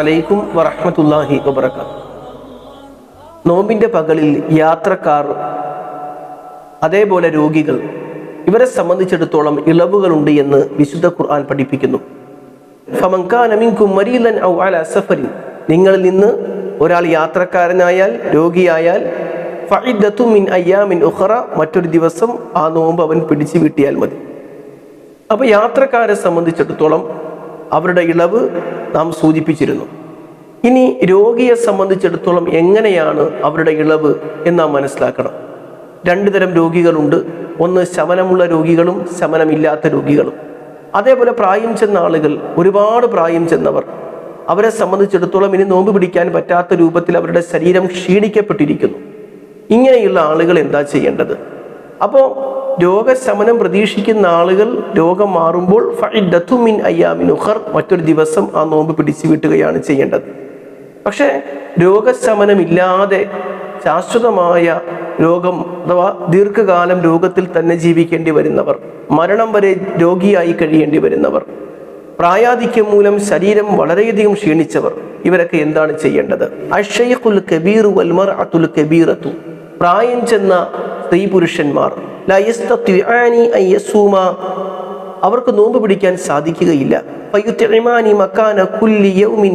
അലൈക്കും വറഹ്മത്തുള്ളാഹി വബറകാത്ത് നോമ്പിന്റെ പകലിൽ യാത്രക്കാർ അതേപോലെ രോഗികൾ ഇവരെ സംബന്ധിച്ചിടത്തോളം ഇളവുകളുണ്ട് എന്ന് വിശുദ്ധ ഖുർആൻ പഠിപ്പിക്കുന്നു. നിങ്ങളിൽ നിന്ന് ഒരാൾ യാത്രക്കാരനായാൽ രോഗിയായാൽ മിൻ അയ്യാമിൻ ഉഖറ മറ്റൊരു ദിവസം ആ നോമ്പ് അവൻ പിടിച്ചു വീട്ടിയാൽ മതി. അപ്പോൾ യാത്രക്കാരെ സംബന്ധിച്ചിടത്തോളം അവരുടെ ഇളവ് നാം സൂചിപ്പിച്ചിരുന്നു. ഇനി രോഗിയെ സംബന്ധിച്ചിടത്തോളം എങ്ങനെയാണ് അവരുടെ ഇളവ് എന്ന് നാം മനസ്സിലാക്കണം. രണ്ടു തരം രോഗികളുണ്ട്. ഒന്ന് ശമനമുള്ള രോഗികളും ശമനമില്ലാത്ത രോഗികളും. അതേപോലെ പ്രായം ചെന്ന ആളുകൾ ഒരുപാട് പ്രായം ചെന്നവർ അവരെ സംബന്ധിച്ചിടത്തോളം ഇനി നോമ്പ് പിടിക്കാൻ പറ്റാത്ത രൂപത്തിൽ അവരുടെ ശരീരം ക്ഷീണിക്കപ്പെട്ടിരിക്കുന്നു. ഇങ്ങനെയുള്ള ആളുകൾ എന്താ ചെയ്യേണ്ടത്? അപ്പോൾ രോഗശമനം പ്രതീക്ഷിക്കുന്ന ആളുകൾ രോഗം മാറുമ്പോൾ മിൻ അയ്യാമിൻ മറ്റൊരു ദിവസം ആ നോമ്പ് പിടിച്ചു വീട്ടുകയാണ് ചെയ്യേണ്ടത്. പക്ഷേ രോഗശമനമില്ലാതെ ശാശ്വതമായ രോഗം അഥവാ ദീർഘകാലം രോഗത്തിൽ തന്നെ ജീവിക്കേണ്ടി വരുന്നവർ മരണം വരെ രോഗിയായി കഴിയേണ്ടി വരുന്നവർ പ്രായാധിക്യം മൂലം ശരീരം വളരെയധികം ക്ഷീണിച്ചവർ ഇവരൊക്കെ എന്താണ് ചെയ്യേണ്ടത്? അഷയ്ഖുൽ കബീർ വൽമർ അതുൽ കബീറത്തു പ്രായം ചെന്ന സ്ത്രീ പുരുഷന്മാർ അവർക്ക് നോമ്പ് പിടിക്കാൻ സാധിക്കുകയില്ല.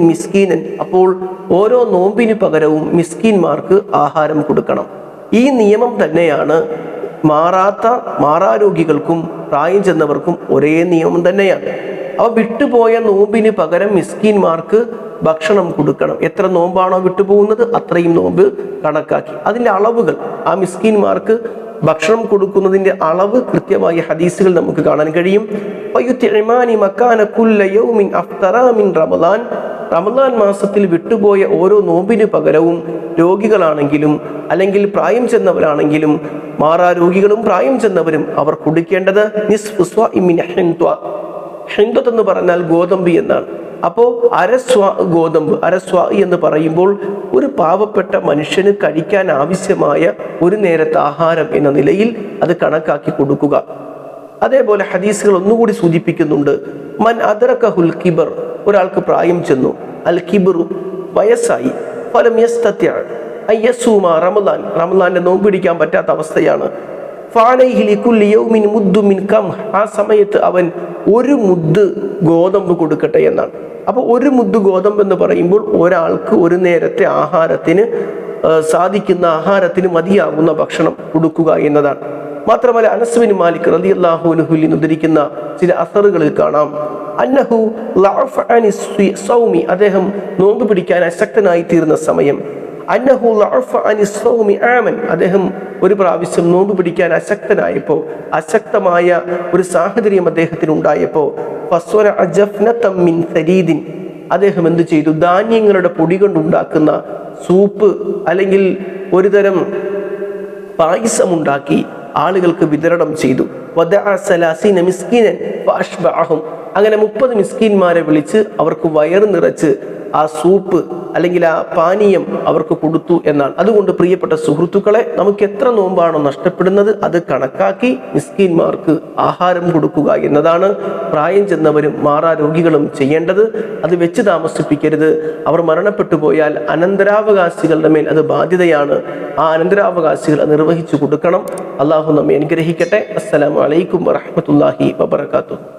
മിസ്കീനൻ. അപ്പോൾ ഓരോ നോമ്പിന് പകരവും മിസ്കീന്മാർക്ക് ആഹാരം കൊടുക്കണം. ഈ നിയമം തന്നെയാണ് മാറാത്ത മാറാരോഗികൾക്കും പ്രായം ചെന്നവർക്കും ഒരേ നിയമം തന്നെയാണ്. അവ വിട്ടുപോയ നോമ്പിന് പകരം മിസ്കീന്മാർക്ക് ഭക്ഷണം കൊടുക്കണം. എത്ര നോമ്പാണോ വിട്ടുപോകുന്നത് അത്രയും നോമ്പ് കണക്കാക്കി. അതിന്റെ അളവുകൾ ആ മിസ്കീന്മാർക്ക് ഭക്ഷണം കൊടുക്കുന്നതിന്റെ അളവ് കൃത്യമായി ഹദീസുകൾ നമുക്ക് കാണാൻ കഴിയും. റമദാൻ. റമളാൻ മാസത്തിൽ വിട്ടുപോയ ഓരോ നോമ്പിന് പകരവും രോഗികളാണെങ്കിലും അല്ലെങ്കിൽ പ്രായം ചെന്നവരാണെങ്കിലും മാറാ രോഗികളും പ്രായം ചെന്നവരും അവർ കുടിക്കേണ്ടത് ഹിന്ദുത്ത് എന്ന് പറഞ്ഞാൽ ഗോതമ്പ് എന്നാണ്. അപ്പോൾ അരസ്വ ഗോതമ്പ് അരസ്വ എന്ന് പറയുമ്പോൾ ഒരു പാവപ്പെട്ട മനുഷ്യന് കഴിക്കാൻ ആവശ്യമായ ഒരു നേരത്തെ ആഹാരം എന്ന നിലയിൽ അത് കണക്കാക്കി കൊടുക്കുക. അതേപോലെ ഹദീസുകൾ ഒന്നുകൂടി സൂചിപ്പിക്കുന്നുണ്ട്. മൻ അദറക്ക ഹുൽ കിബർ ഒരാൾക്ക് പ്രായം ചെന്നു. അൽ കിബറു വയസ്സായി. ഫലം യസ്തത്യാണ് അയ്യസൂമ റമദാൻ. റമദാന്റെ നോമ്പ് പിടിക്കാൻ പറ്റാത്ത അവസ്ഥയാണ്. ആ സമയത്ത് അവൻ ഒരു മുദ്ദ് ഗോതമ്പ് കൊടുക്കട്ടെ എന്നാണ്. അപ്പോൾ ഒരു മുദ്ദു ഗോതമ്പ് എന്ന് പറയുമ്പോൾ ഒരാൾക്ക് ഒരു നേരത്തെ ആഹാരത്തിന് സാധിക്കുന്ന ആഹാരത്തിന് മതിയാകുന്ന ഭക്ഷണം കൊടുക്കുക എന്നതാണ്. മാത്രമല്ല അനസ്വിൻ മാലിക് റലി അള്ളാഹുനുഹുലിൻ ഉദ്ധരിക്കുന്ന ചില അസറുകളിൽ കാണാം. അന്നഹു സൗമി അദ്ദേഹം നോമ്പ് പിടിക്കാൻ അശക്തനായി തീർന്ന സമയം. ആമൻ. അദ്ദേഹം ഒരു പ്രാവശ്യം നോമ്പ് പിടിക്കാൻ അശക്തനായപ്പോൾ അശക്തമായ ഒരു സാഹചര്യം അദ്ദേഹത്തിന് ഉണ്ടായപ്പോൾ അദ്ദേഹം എന്ത് ചെയ്തു? ധാന്യങ്ങളുടെ പൊടി കൊണ്ടുണ്ടാക്കുന്ന സൂപ്പ് അല്ലെങ്കിൽ ഒരുതരം പായസമുണ്ടാക്കി ആളുകൾക്ക് വിതരണം ചെയ്തു. അങ്ങനെ മുപ്പത് മിസ്കീന്മാരെ വിളിച്ച് അവർക്ക് വയറ് നിറച്ച് ആ സൂപ്പ് അല്ലെങ്കിൽ ആ പാനീയം അവർക്ക് കൊടുത്തു എന്നാണ്. അതുകൊണ്ട് പ്രിയപ്പെട്ട സുഹൃത്തുക്കളെ നമുക്ക് എത്ര നോമ്പാണോ നഷ്ടപ്പെടുന്നത് അത് കണക്കാക്കി മിസ്കീന്മാർക്ക് ആഹാരം കൊടുക്കുക എന്നതാണ് പ്രായം ചെന്നവരും മാറാരോഗികളും ചെയ്യേണ്ടത്. അത് വെച്ച് താമസിപ്പിക്കരുത്. അവർ മരണപ്പെട്ടു പോയാൽ അനന്തരാവകാശികളുടെ മേൽ അത് ബാധ്യതയാണ്. ആ അനന്തരാവകാശികൾ നിർവഹിച്ചു കൊടുക്കണം. അള്ളാഹു നമ്മെ അനുഗ്രഹിക്കട്ടെ. അസ്സലാമു അലൈക്കും വറഹ്മത്തുള്ളാഹി വബറകാതുഹു.